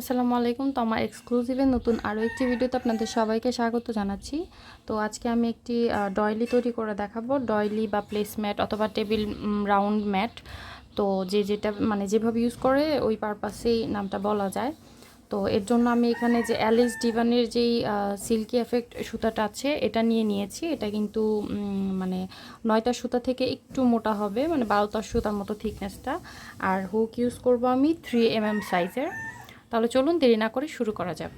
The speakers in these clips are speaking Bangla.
আসসালামু আলাইকুম। তো আমার এক্সক্লুসিভের নতুন আরও একটি ভিডিওতে আপনাদের সবাইকে স্বাগত জানাচ্ছি। তো আজকে আমি একটি ডয়লি তৈরি করে দেখাবো। ডয়লি বা প্লেস ম্যাট অথবা টেবিল রাউন্ড ম্যাট তো যে যেটা মানে যেভাবে ইউজ করে, ওই পারপাসেই নামটা বলা যায়। তো এর জন্য আমি এখানে যে অ্যালিস ডিভানের যেই সিল্কি এফেক্ট সুতাটা আছে, এটা নিয়ে নিয়েছি। এটা কিন্তু মানে নয়টা সুতা থেকে একটু মোটা হবে মানে বারোটার সুতার মতো থিকনেসটা আর হুক ইউজ করব আমি থ্রি এম এম সাইজের তাহলে চলুন দেরি না করে শুরু করা যাক।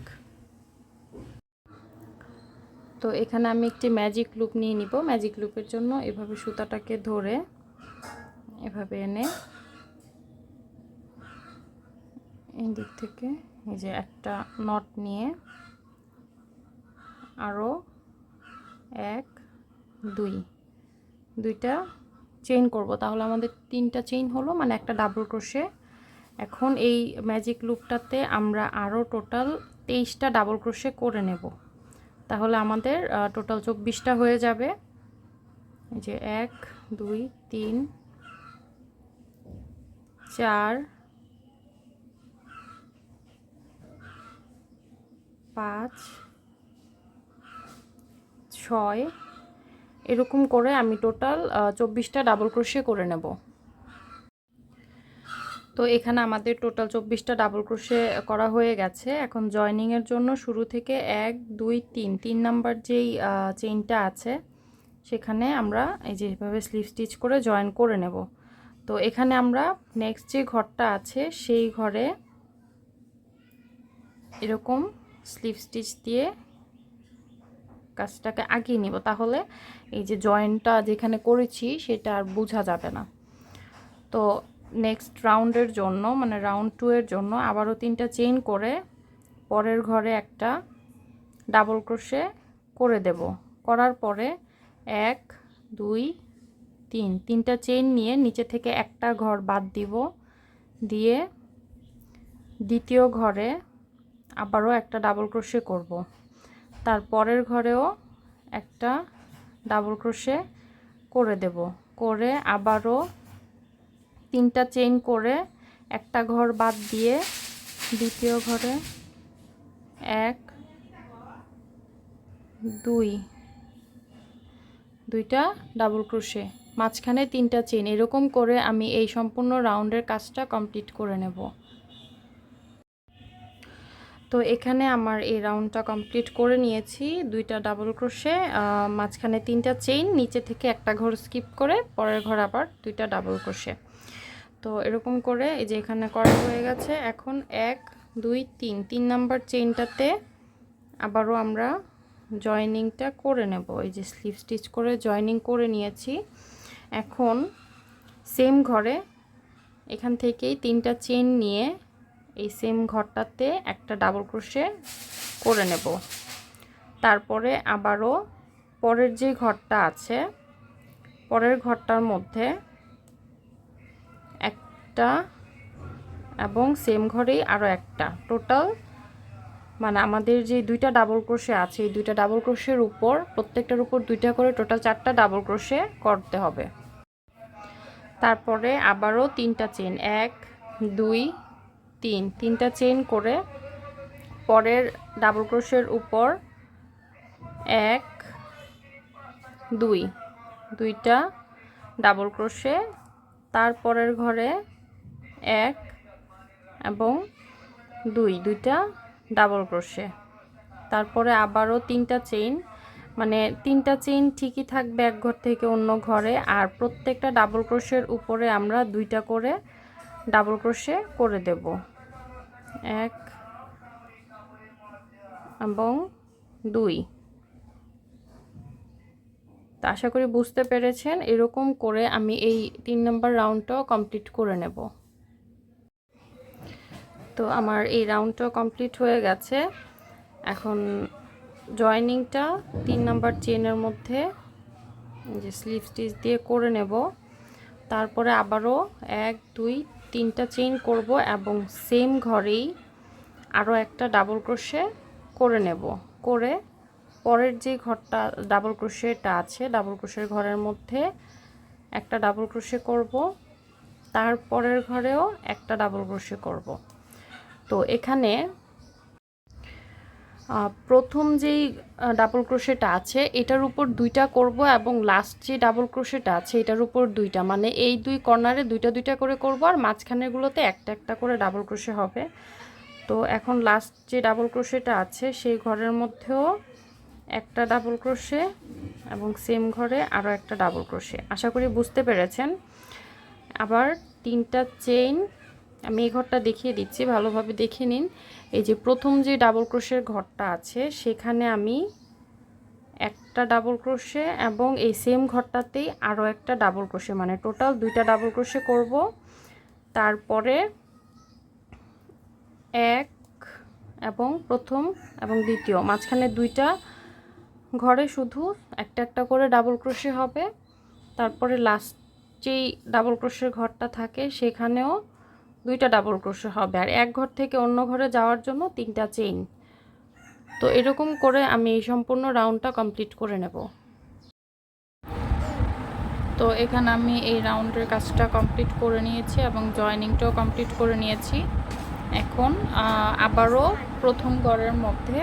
তো এখানে আমি একটি ম্যাজিক লুপ নিয়ে নিব। ম্যাজিক লুপের জন্য এভাবে সুতাটাকে ধরে এভাবে এনে এই থেকে এই যে একটা নট নিয়ে আরও এক, দুই, দুইটা চেইন করব। তাহলে আমাদের তিনটা চেইন হলো মানে একটা ডাবল ক্রোশে এখন এই ম্যাজিক লুপটাতে আমরা আরও টোটাল তেইশটা ডাবল ক্রোশে করে নেব। তাহলে আমাদের টোটাল চব্বিশটা হয়ে যাবে। যে এক, দুই, তিন, চার, পাঁচ, ছয়, এরকম করে আমি টোটাল চব্বিশটা ডাবল ক্রোশে করে নেব। তো এখানে আমাদের টোটাল চব্বিশটা ডাবল ক্রোশে করা হয়ে গেছে। এখন জয়নিংয়ের জন্য শুরু থেকে এক, দুই, তিন তিন নাম্বার যেই চেইনটা আছে, সেখানে আমরা এই যেভাবে স্লিভ স্টিচ করে জয়েন করে নেব। তো এখানে আমরা নেক্সট যে ঘরটা আছে, সেই ঘরে এরকম স্লিভ স্টিচ দিয়ে কাজটাকে আগিয়ে নিব। তাহলে এই যে জয়েন্টটা যেখানে করেছি, সেটা আর বোঝা যাবে না। তো নেক্সট রাউন্ডের জন্য মানে রাউন্ড টু এর জন্য আবারও তিনটা চেইন করে পরের ঘরে একটা ডাবল ক্রোশে করে দেব। করার পরে এক, দুই, তিন, তিনটা চেইন নিয়ে নিচে থেকে একটা ঘর বাদ দিব। দিয়ে দ্বিতীয় ঘরে আবারও একটা ডাবল ক্রোশে করব। তার পরের ঘরেও একটা ডাবল ক্রোশে করে দেব। করে আবারও তিনটা চেইন করে একটা ঘর বাদ দিয়ে দ্বিতীয় ঘরে এক, দুই। দুইটা ডাবল ক্রোশে মাঝখানে তিনটা চেইন এরকম করে আমি এই সম্পূর্ণ রাউন্ডের কাজটা কমপ্লিট করে নেব। তো এখানে আমার এই রাউন্ডটা কমপ্লিট করে নিয়েছি। দুইটা ডাবল ক্রোশে মাঝখানে তিনটা চেইন নিচে থেকে একটা ঘর স্কিপ করে পরের ঘর আবার দুইটা ডাবল ক্রোশে তো এরকম করে এই যে এখানে করা হয়ে গেছে। এখন এক, দুই, তিন তিন নাম্বার চেইনটাতে আবারও আমরা জয়নিংটা করে নেব। এই যে স্লিভ স্টিচ করে জয়নিং করে নিয়েছি। এখন সেম ঘরে এখান থেকেই তিনটা চেইন নিয়ে এই সেম ঘরটাতে একটা ডাবল ক্রোশে করে নেব। তারপরে আবারও পরের যে ঘরটা আছে, পরের ঘরটার মধ্যে একটা এবং সেম ঘরেই আরও একটা। টোটাল মানে আমাদের যে দুইটা ডাবল ক্রোশে আছে, এই দুইটা ডাবল ক্রোশের উপর, প্রত্যেকটার উপর দুইটা করে টোটাল চারটা ডাবল ক্রোশে করতে হবে। তারপরে আবারও তিনটা চেন এক, দুই, তিন। তিনটা চেন করে পরের ডাবল ক্রোশের উপর এক, দুই। দুইটা ডাবল ক্রোশে তারপরের ঘরে এক এবং দুই, দুইটা ডাবল ক্রোশে তারপরে আবারও তিনটা চেইন মানে তিনটা চেইন ঠিকই থাকবে এক ঘর থেকে অন্য ঘরে, আর প্রত্যেকটা ডাবল ক্রোশের উপরে আমরা দুইটা করে ডাবল ক্রোশে করে দেব। এক এবং দুই। তো আশা করি বুঝতে পেরেছেন, এরকম করে আমি এই তিন নম্বর রাউন্ডটাও কমপ্লিট করে নেব। তো আমার এই রাউন্ডটাও কমপ্লিট হয়ে গেছে। এখন জয়নিংটা তিন নাম্বার চেনের মধ্যে যে স্লিভ স্টিচ দিয়ে করে নেব। তারপরে আবারও এক, দুই, তিনটা চেইন করব এবং সেম ঘরেই আরও একটা ডাবল ক্রোশে করে নেব। করে পরের যে ঘরটা ডাবল ক্রোশেটা আছে ডাবল ক্রোশের ঘরের মধ্যে একটা ডাবল ক্রোশে করব। তারপরের ঘরেও একটা ডাবল ক্রোশে করব। তো এখানে প্রথম যেই ডাবল ক্রোশেটা আছে, এটার উপর দুইটা করব এবং লাস্ট যে ডাবল ক্রোশেটা আছে, এটার উপর দুইটা। মানে এই দুই কর্নারে দুইটা দুইটা করে করব আর মাঝখানেরগুলোতে একটা একটা করে ডাবল ক্রোশে হবে। তো এখন লাস্ট যে ডাবল ক্রোশেটা আছে, সেই ঘরের মধ্যেও একটা ডাবল ক্রোশে এবং সেম ঘরে আরও একটা ডাবল ক্রোশে আশা করি বুঝতে পেরেছেন। আবার তিনটা চেইন আমি এই ঘরটা দেখিয়ে দিচ্ছি, ভালোভাবে দেখে নিন। এই যে প্রথম যে ডাবল ক্রোশের ঘরটা আছে, সেখানে আমি একটা ডাবল ক্রোশে এবং এই সেম ঘরটাতেই আরও একটা ডাবল ক্রোশে মানে টোটাল দুইটা ডাবল ক্রোশে করব। তারপরে এক এবং প্রথম এবং দ্বিতীয়, মাঝখানে দুইটা ঘরে শুধু একটা একটা করে ডাবল ক্রোশে হবে। তারপরে লাস্ট যেই ডাবল ক্রোশের ঘরটা থাকে, সেখানেও দুইটা ডাবল ক্রোশে হবে আর এক ঘর থেকে অন্য ঘরে যাওয়ার জন্য তিনটা চেইন তো এরকম করে আমি এই সম্পূর্ণ রাউন্ডটা কমপ্লিট করে নেব। তো এখানে আমি এই রাউন্ডের কাজটা কমপ্লিট করে নিয়েছি এবং জয়েনিংটাও কমপ্লিট করে নিয়েছি। এখন আবারও প্রথম গড়ের মধ্যে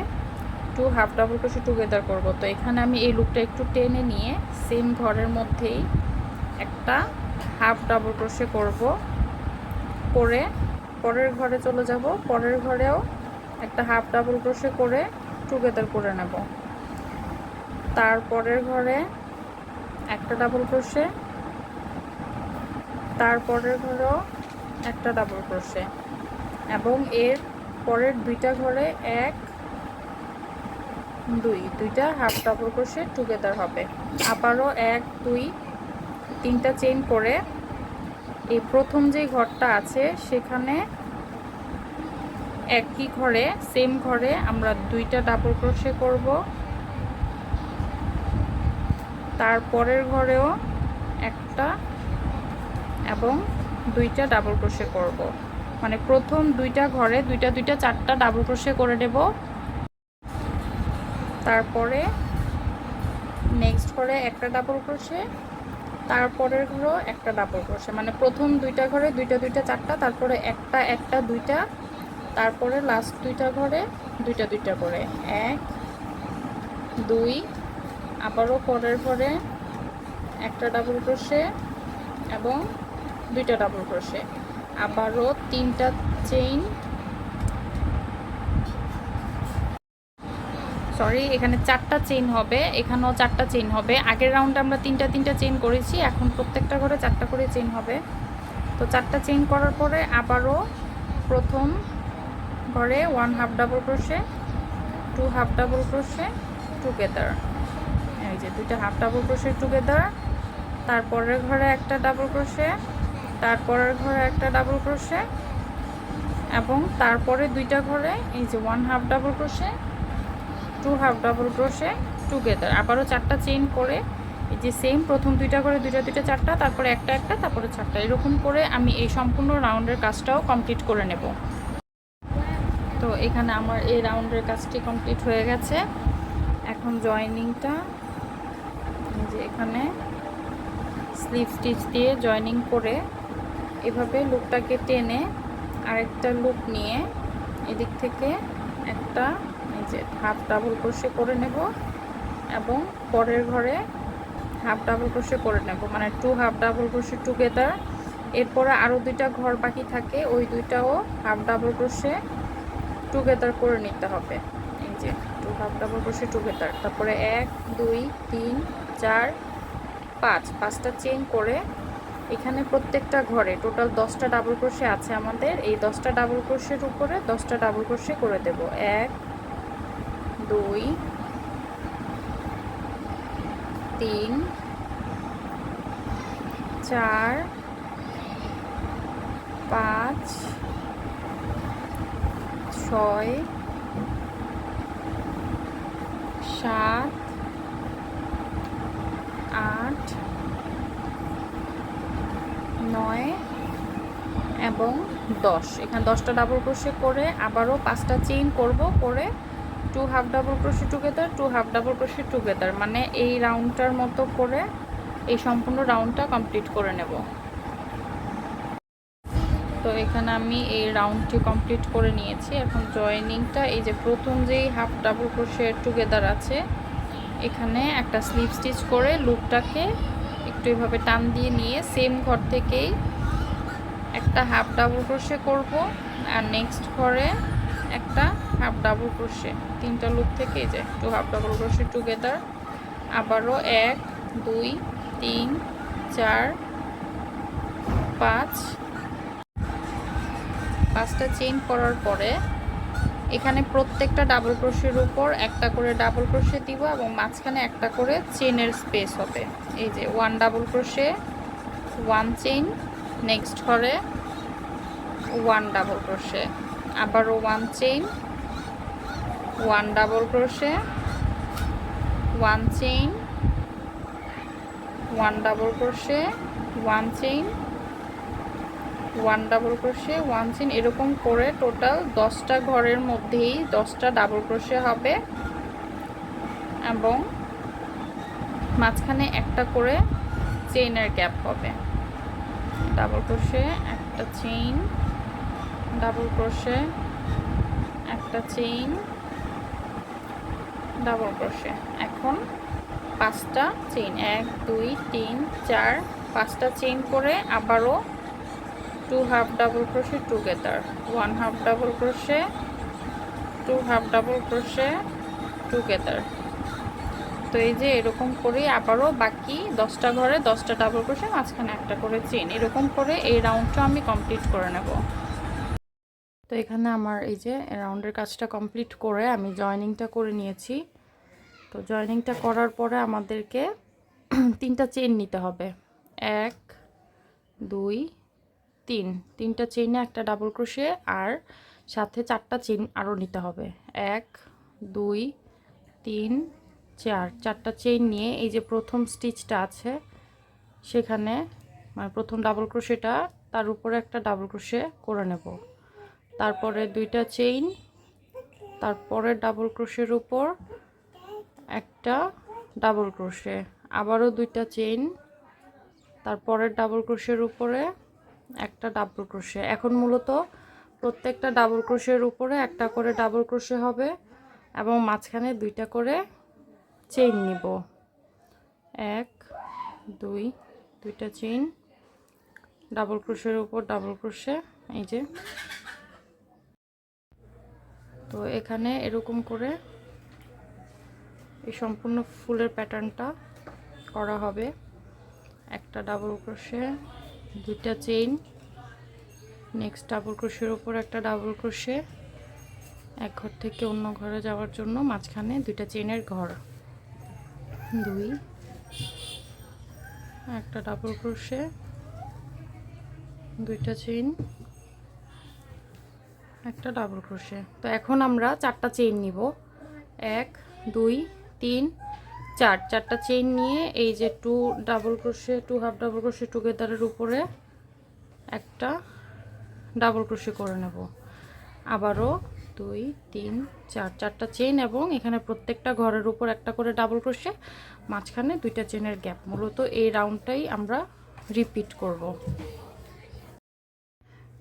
two half double crochet together করব। তো এখানে আমি এই লুকটা একটু টেনে নিয়ে সেম ঘরের মধ্যেই একটা হাফ ডাবল ক্রোশে করব। করে পরের ঘরে চলে যাব। পরের ঘরেও একটা হাফ ডাবল ক্রোশে করে টুগেদার করে নেব। তারপরের ঘরে একটা ডাবল ক্রোশে তারপরের ঘরেও একটা ডাবল ক্রোশে এবং এর পরের দুইটা ঘরে এক, দুই, দুইটা হাফ ডাবল ক্রোশে টুগেদার হবে। আবারও এক, দুই, তিনটা চেইন করে এই প্রথম যে ঘরটা আছে, সেখানে একই ঘরে সেম ঘরে আমরা দুইটা ডাবল ক্রোশে করব। তারপরের ঘরেও একটা এবং দুইটা ডাবল ক্রোশে করব। মানে প্রথম দুইটা ঘরে দুইটা দুইটা, চারটা ডাবল ক্রোশে করে দেব তারপরে নেক্সট ঘরে একটা ডাবল ক্রোশে তারপরের ঘরেও একটা ডাবল ক্রোশে মানে প্রথম দুইটা ঘরে দুইটা দুইটা, চারটা, তারপরে একটা একটা, দুইটা, তারপরে লাস্ট দুইটা ঘরে দুইটা দুইটা করে। এক, দুই, আবারও পরের ঘরে একটা ডাবল ক্রোশে এবং দুইটা ডাবল ক্রোশে আবারও তিনটা চেইন সরি এখানে চারটা চেইন হবে, এখানেও চারটা চেইন হবে। আগের রাউন্ডে আমরা তিনটা তিনটা চেইন করেছি, এখন প্রত্যেকটা ঘরে চারটা করে চেইন হবে। তো চারটা চেইন করার পরে আবারও প্রথম ঘরে one half double crochet two half double crochet together এই যে দুইটা হাফ ডাবল ক্রোশে টুগেদার তারপরের ঘরে একটা ডাবল ক্রোশে তারপরের ঘরে একটা ডাবল ক্রোশে এবং তারপরে দুইটা ঘরে এই যে one half double crochet two half double crochet together আবারও চারটা চেইন করে, এই যে সেম প্রথম দুইটা করে, দুইটা দুইটা, চারটা, তারপরে একটা একটা, তারপরে চারটা। এরকম করে আমি এই সম্পূর্ণ রাউন্ডের কাজটাও কমপ্লিট করে নেব। তো এখানে আমার এই রাউন্ডের কাজটি কমপ্লিট হয়ে গেছে। এখন জয়েনিংটা যে এখানে স্লিভ স্টিচ দিয়ে জয়েনিং করে এভাবে লুকটাকে টেনে আরেকটা লুক নিয়ে এদিক থেকে একটা যে হাফ ডাবল ক্রোশে করে নেব এবং পরের ঘরে হাফ ডাবল ক্রোশে করে নেব। মানে two half double crochet together এরপরে আরও দুইটা ঘর বাকি থাকে, ওই দুইটাও হাফ ডাবল ক্রোশে টুগেদার করে নিতে হবে। এই যে two half double crochet together তারপরে এক, দুই, তিন, চার, পাঁচ, পাঁচটা চেইন করে এখানে প্রত্যেকটা ঘরে টোটাল দশটা ডাবল ক্রোশে আছে আমাদের, এই দশটা ডাবল ক্রোশের উপরে দশটা ডাবল ক্রোশে করে দেব। এক দুই, তিন, চার, পাঁচ, ছয়, সাত, আট, নয় এবং দশ। এখানে দশটা ডাবল ক্রোশে করে আবারও পাঁচটা চেইন করব, করে two half double crochet together two half double crochet together মানে এই রাউন্ডটার মতো করে এই সম্পূর্ণ রাউন্ডটা কমপ্লিট করে নেব। তো এখানে আমি এই রাউন্ডটি কমপ্লিট করে নিয়েছি। এখন জয়েনিংটা এই যে প্রথম যেই হাফ ডাবল ক্রোশের টুগেদার আছে, এখানে একটা স্লিপ স্টিচ করে লুপটাকে একটু এভাবে টান দিয়ে নিয়ে সেম ঘর থেকেই একটা হাফ ডাবল ক্রোশে করব। আর নেক্সট ঘরে একটা হাফ ডাবল ক্রোশে তিনটা লুপ থেকে এই যে two half double crochet together আবারও এক, দুই, তিন, চার, পাঁচ। পাঁচটা চেইন করার পরে এখানে প্রত্যেকটা ডাবল ক্রোশের উপর একটা করে ডাবল ক্রোশে দিব এবং মাঝখানে একটা করে চেনের স্পেস হবে। এই যে one double crochet one chain next ঘরে ওয়ান ডাবল ক্রোশে আবারও one chain one double crochet one chain one double crochet one chain one double crochet one chain এরকম করে টোটাল দশটা ঘরের মধ্যেই দশটা ডাবল ক্রোশে হবে। এবং মাঝখানে একটা করে চেইনের গ্যাপ হবে। ডাবল ক্রোশে একটা চেইন ডাবল ক্রোশে একটা চেইন ডাবল ক্রোশে এখন পাঁচটা চেইন এক, দুই, তিন, চার, পাঁচটা চেইন করে আবারও two half double crochet together one half double crochet two half double crochet together তো এই যে এরকম করে আবারও বাকি দশটা ঘরে দশটা ডাবল ক্রোশে মাঝখানে একটা করে চেন এরকম করে এই রাউন্ডটা আমি কমপ্লিট করে নেব। তো এখানে আমার এই যে রাউন্ডের কাজটা কমপ্লিট করে আমি জয়েনিংটা করে নিয়েছি। তো জয়েনিংটা করার পরে আমাদেরকে তিনটা চেন নিতে হবে। এক, দুই, তিন। তিনটা চেইনে একটা ডাবল ক্রোশে আর সাথে চারটা চেন আরও নিতে হবে। এক, দুই, তিন, চার। চারটা চেইন নিয়ে এই যে প্রথম স্টিচটা আছে, সেখানে মানে প্রথম ডাবল ক্রোশেটা তার উপরে একটা ডাবল ক্রোশে করে নেব। তারপরে দুইটা চেইন তারপরে ডাবল ক্রোশের উপর একটা ডাবল ক্রোশে আবারও দুইটা চেইন তারপরে ডাবল ক্রোশের উপরে একটা ডাবল ক্রোশে এখন মূলত প্রত্যেকটা ডাবল ক্রোশের উপরে একটা করে ডাবল ক্রোশে হবে এবং মাঝখানে দুইটা করে চেইন নিব। এক, দুই, দুইটা চেইন ডাবল ক্রোশের উপর ডাবল ক্রোশে এই যে তো এখানে এরকম করে এই সম্পূর্ণ ফুলের প্যাটার্নটা করা হবে। একটা ডাবল ক্রোশে দুইটা চেইন নেক্সট ডাবল ক্রোশের উপর একটা ডাবল ক্রোশে এক ঘর থেকে অন্য ঘরে যাওয়ার জন্য মাঝখানে দুইটা চেইনের ঘর। দুই, একটা ডাবল ক্রোশে দুইটা চেইন একটা ডাবল ক্রোশে তো এখন আমরা চারটা চেইন নিব। এক, দুই, তিন, চার। চারটা চেইন নিয়ে এই যে two double crochet two half double crochet টুগেদারের উপরে একটা ডাবল ক্রোশে করে নেব। আবারও দুই, তিন, চার। চারটা চেইন এবং এখানে প্রত্যেকটা ঘরের উপর একটা করে ডাবল ক্রোশে মাঝখানে দুইটা চেনের গ্যাপ মূলত এই রাউন্ডটাই আমরা রিপিট করব।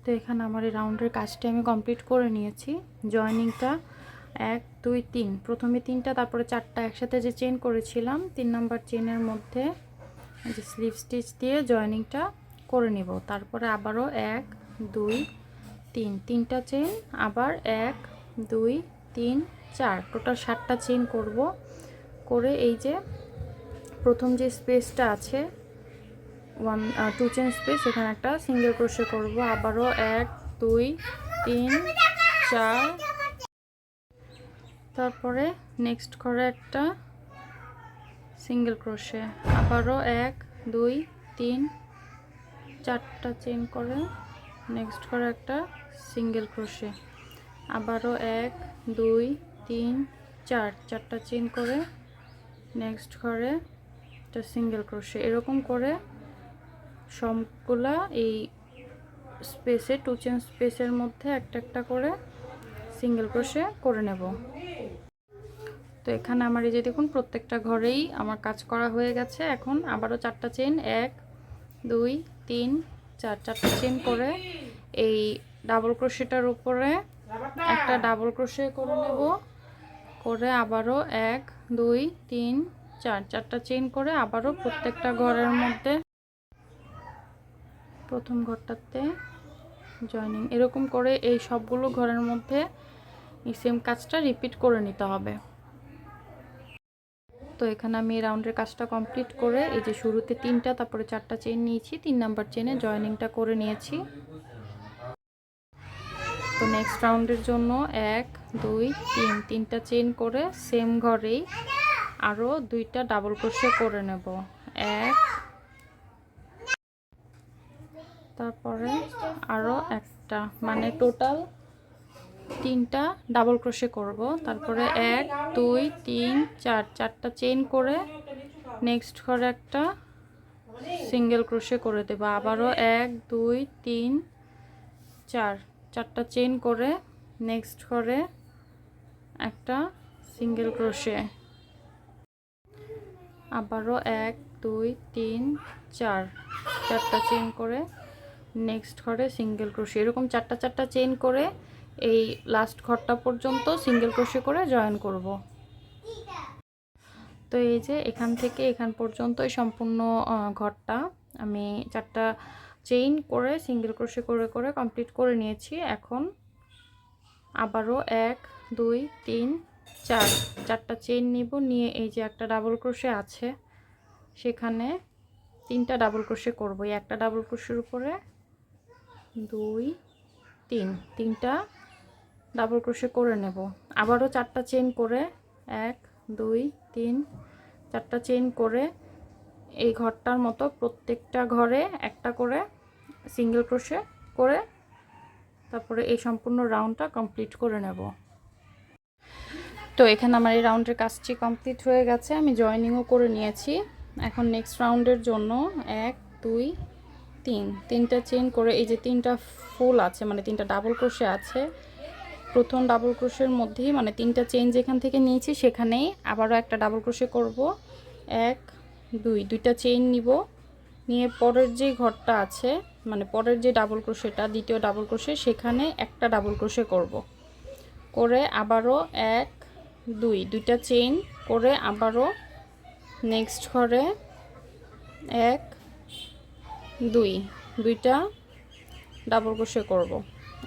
তো এখানে আমার এই রাউন্ডের কাজটি আমি কমপ্লিট করে নিয়েছি। জয়েনিংটা এক, দুই, তিন। প্রথমে তিনটা, তারপরে চারটা একসাথে যে চেন করেছিলাম, তিন নাম্বার চেনের মধ্যে যে স্লিপ স্টিচ দিয়ে জয়েনিংটা করে নিব। তারপরে আবারও এক, দুই, তিন। তিনটা চেন আবার এক, দুই, তিন, চার। টোটাল সাতটা চেন করব। করে এই যে প্রথম যে স্পেসটা আছে ওয়ান টু চেন স্পেস এখানে একটা সিঙ্গেল ক্রোশে করব। আবারও এক, দুই, তিন, চার। তারপরে নেক্সট করে একটা সিঙ্গেল ক্রোশে আবারও এক, দুই, তিন, চারটা চেন করে নেক্সট করে একটা সিঙ্গেল ক্রোশে আবারও এক, দুই, তিন, চার, চারটা চেন করে নেক্সট করে একটা সিঙ্গেল ক্রোশে এরকম করে সবগুলা এই স্পেসে টু চেন স্পেসের মধ্যে একটা একটা করে সিঙ্গেল ক্রোশে করে নেব। তো এখানে আমার এই যে দেখুন, প্রত্যেকটা ঘরেই আমার কাজ করা হয়ে গেছে। এখন আবারও চারটা চেন এক, দুই, তিন, চার, চারটা চেন করে এই ডাবল ক্রোশেটার উপরে একটা ডাবল ক্রোশে করে নেব। করে আবারও এক, দুই, তিন, চার, চারটা চেইন করে আবারও প্রত্যেকটা ঘরের মধ্যে প্রথম ঘরটাতে জয়েনিং এরকম করে এই সবগুলো ঘরের মধ্যে এই সেম কাজটা রিপিট করে নিতে হবে। তো এখানে আমি রাউন্ডের কাজটা কমপ্লিট করে এই যে শুরুতে তিনটা, তারপরে চারটা চেন নিয়েছি, তিন নাম্বার চেনে জয়েনিংটা করে নিয়েছি। তো নেক্সট রাউন্ডের জন্য এক, দুই, তিন, তিনটা চেন করে সেম ঘরেই আরও দুইটা ডাবল ক্রোশে করে নেব। এক তারপরে আরও একটা। মানে টোটাল তিনটা ডাবল ক্রোশে করব। তারপরে এক দুই তিন চার। চারটা চেন করে নেক্সট ঘরে একটা সিঙ্গেল ক্রোশে করে দেবো। আবারও এক দুই তিন চার। চারটা চেন করে নেক্সট ঘরে একটা সিঙ্গেল ক্রোশে আবারও এক দুই তিন চার। চারটা চেন করে নেক্সট ঘরে সিঙ্গেল ক্রোশে এরকম চারটা চারটা চেন করে এই লাস্ট ঘরটা পর্যন্ত সিঙ্গেল ক্রোশে করে জয়েন করব। তো এই যে এখান থেকে এখান পর্যন্ত এই সম্পূর্ণ ঘরটা। আমি চারটা চেইন করে সিঙ্গেল ক্রোশে করে করে কমপ্লিট করে নিয়েছি। এখন আবারও এক, দুই, তিন, চার চারটা চেইন নিব। নিয়ে এই যে একটা ডাবল ক্রোশে আছে। সেখানে তিনটা ডাবল ক্রোশে করব। একটা ডাবল ক্রোশের উপরে দুই, তিন। তিনটা ডাবল ক্রোশে করে নেব। আবারও চারটা চেন করে এক, দুই, তিন। চারটা চেন করে এই ঘরটার মতো প্রত্যেকটা ঘরে একটা করে সিঙ্গেল ক্রোশে করে তারপরে এই সম্পূর্ণ রাউন্ডটা কমপ্লিট করে নেব। তো এখানে আমার এই রাউন্ডের কাজটি কমপ্লিট হয়ে গেছে। আমি জয়েনিংও করে নিয়েছি। এখন নেক্সট রাউন্ডের জন্য এক, দুই তিন, তিনটা চেন করে এই যে তিনটা ফুল আছে মানে তিনটা ডাবল ক্রোশে আছে। প্রথম ডাবল ক্রোশের মধ্যেই মানে তিনটা চেন যেখান থেকে নিয়েছি সেখানেই আবারও একটা ডাবল ক্রোশে করব। এক, দুই, দুইটা চেইন নিব। নিয়ে পরের যে ঘরটা আছে মানে পরের যে ডাবল ক্রোশেটা দ্বিতীয় ডাবল ক্রোশে সেখানে একটা ডাবল ক্রোশে করব। করে আবারও এক, দুই, দুইটা চেইন করে আবারও নেক্সট ঘরে এক দুই, দুইটা ডাবল ক্রোশে করব।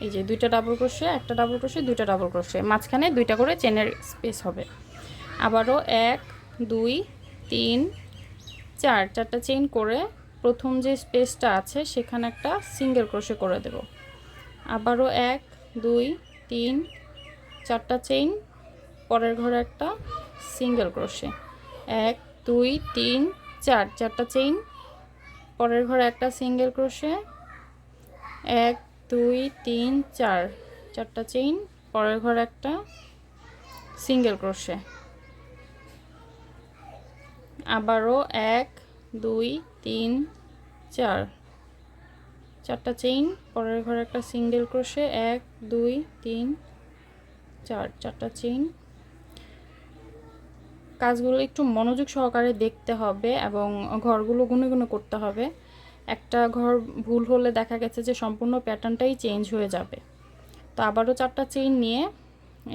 এই যে দুইটা ডাবল ক্রোশে একটা ডাবল ক্রোশে দুইটা ডাবল ক্রোশে মাঝখানে দুইটা করে চেনের স্পেস হবে। আবারও এক, দুই, তিন, চার, চারটা চেইন করে প্রথম যে স্পেসটা আছে, সেখানে একটা সিঙ্গেল ক্রোশে করে দেব। আবারও এক, দুই, তিন, চারটা চেইন পরের ঘরে একটা সিঙ্গেল ক্রোশে এক, দুই, তিন, চার, চারটা চেইন পরের ঘরে একটা সিঙ্গেল ক্রোশে এক, দুই, তিন, চার। চারটা চেইন পরের ঘরে একটা সিঙ্গেল ক্রোশে আবারও এক, দুই, তিন, চার। চারটা চেইন পরের ঘরে একটা সিঙ্গেল ক্রোশে এক, দুই, তিন, চার। চারটা চেইন কাজগুলো একটু মনোযোগ সহকারে দেখতে হবে এবং ঘরগুলো গুনে গুনে করতে হবে। একটা ঘর ভুল হলে দেখা গেছে যে সম্পূর্ণ প্যাটার্নটাই চেঞ্জ হয়ে যাবে। তো আবারও চারটা চেইন নিয়ে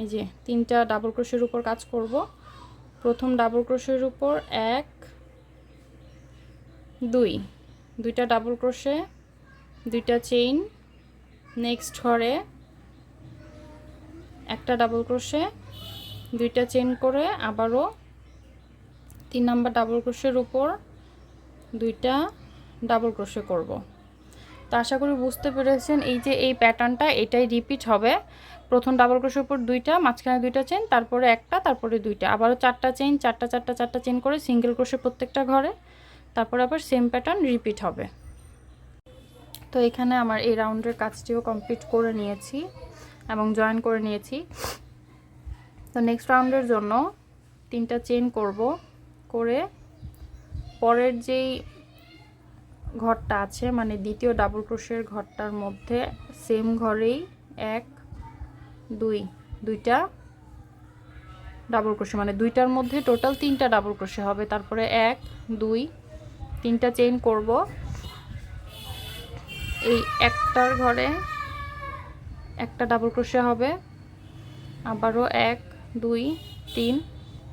এই যে তিনটা ডাবল ক্রোশের উপর কাজ করব। প্রথম ডাবল ক্রোশের উপর এক, দুই। দুইটা ডাবল ক্রোশে, দুইটা চেইন, নেক্সট ঘরে একটা ডাবল ক্রোশে, দুইটা চেইন করে আবারও তিন নাম্বার ডাবল ক্রোশের উপর দুইটা ডাবল ক্রোশে করব। তো আশা করি বুঝতে পেরেছেন, এই যে এই প্যাটার্নটা এটাই রিপিট হবে। প্রথম ডাবল ক্রোশের উপর দুইটা, মাঝখানে দুইটা চেন তারপরে একটা, তারপরে দুইটা। আবারও চারটা চেন চারটা চারটা চারটা চেন করে সিঙ্গেল ক্রোশে প্রত্যেকটা ঘরে। তারপরে আবার সেম প্যাটার্ন রিপিট হবে। তো এখানে আমার এই রাউন্ডের কাজটিও কমপ্লিট করে নিয়েছি এবং জয়েন করে নিয়েছি। তো নেক্সট রাউন্ডের জন্য তিনটা চেন করব। করে পরের যেই ঘরটা আছে মানে দ্বিতীয় ডাবল ক্রোশের ঘরটার মধ্যে সেম ঘরেই এক, দুই, দুইটা ডাবল ক্রোশে মানে দুইটার মধ্যে টোটাল তিনটা ডাবল ক্রোশে হবে। তারপরে এক, দুই, তিনটা চেইন করব। এই একটার ঘরে একটা ডাবল ক্রোশে হবে। আবারও এক, দুই, তিন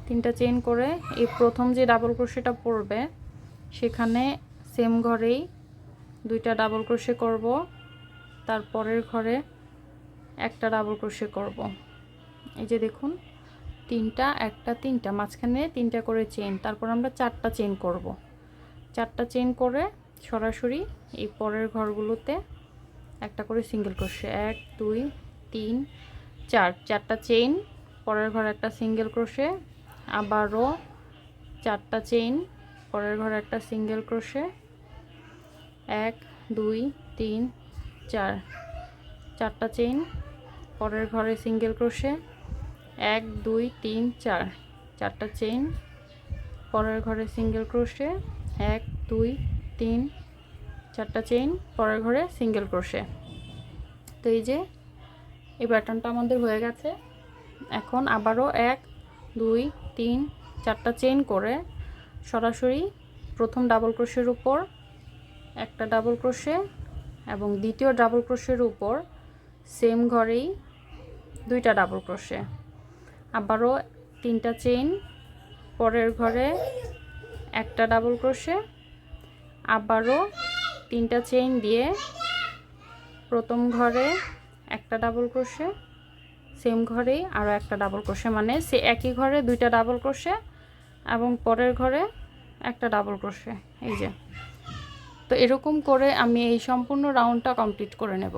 তিনটা চেন করে, এই প্রথম যে ডাবল ক্রোশেটা পড়বে, সেখানে সেম ঘরেই দুইটা ডাবল ক্রোশে করব, তারপরের ঘরে একটা ডাবল ক্রোশে করব। এই যে দেখুন, তিনটা, একটা, তিনটা, মাঝখানে তিনটা করে চেন তারপর আমরা চারটা চেন করব। চারটা চেন করে সরাসরি এই পরের ঘরগুলোতে একটা করে সিঙ্গেল ক্রোশে এক, দুই, তিন, চার, চারটা চেইন পরের ঘরে একটা সিঙ্গেল ক্রোশে আবারও চারটা চেইন পরের ঘরে একটা সিঙ্গেল ক্রোশে এক, দুই, তিন, চার। চারটা চেইন পরের ঘরে সিঙ্গেল ক্রোশে এক, দুই, তিন, চার। চারটা চেইন পরের ঘরে সিঙ্গেল ক্রোশে এক, দুই, তিন, চারটা চেইন পরের ঘরে সিঙ্গেল ক্রোশে তো এই যে, এই প্যাটার্নটা আমাদের হয়ে গেছে। এখন আবারও এক, দুই তিন, চারটা চেইন করে সরাসরি প্রথম ডাবল ক্রোশের উপর, একটা ডাবল ক্রোশে এবং দ্বিতীয় ডাবল ক্রোশের উপর সেম ঘরেই দুইটা ডাবল ক্রোশে আবারও তিনটা চেইন পরের ঘরে একটা ডাবল ক্রোশে আবারও তিনটা চেইন দিয়ে প্রথম ঘরে একটা ডাবল ক্রোশে সেম ঘরেই আরও একটা ডাবল ক্রোশে মানে সে একই ঘরে দুইটা ডাবল ক্রোশে এবং পরের ঘরে একটা ডাবল ক্রোশে এই যে। তো এরকম করে আমি এই সম্পূর্ণ রাউন্ডটা কমপ্লিট করে নেব।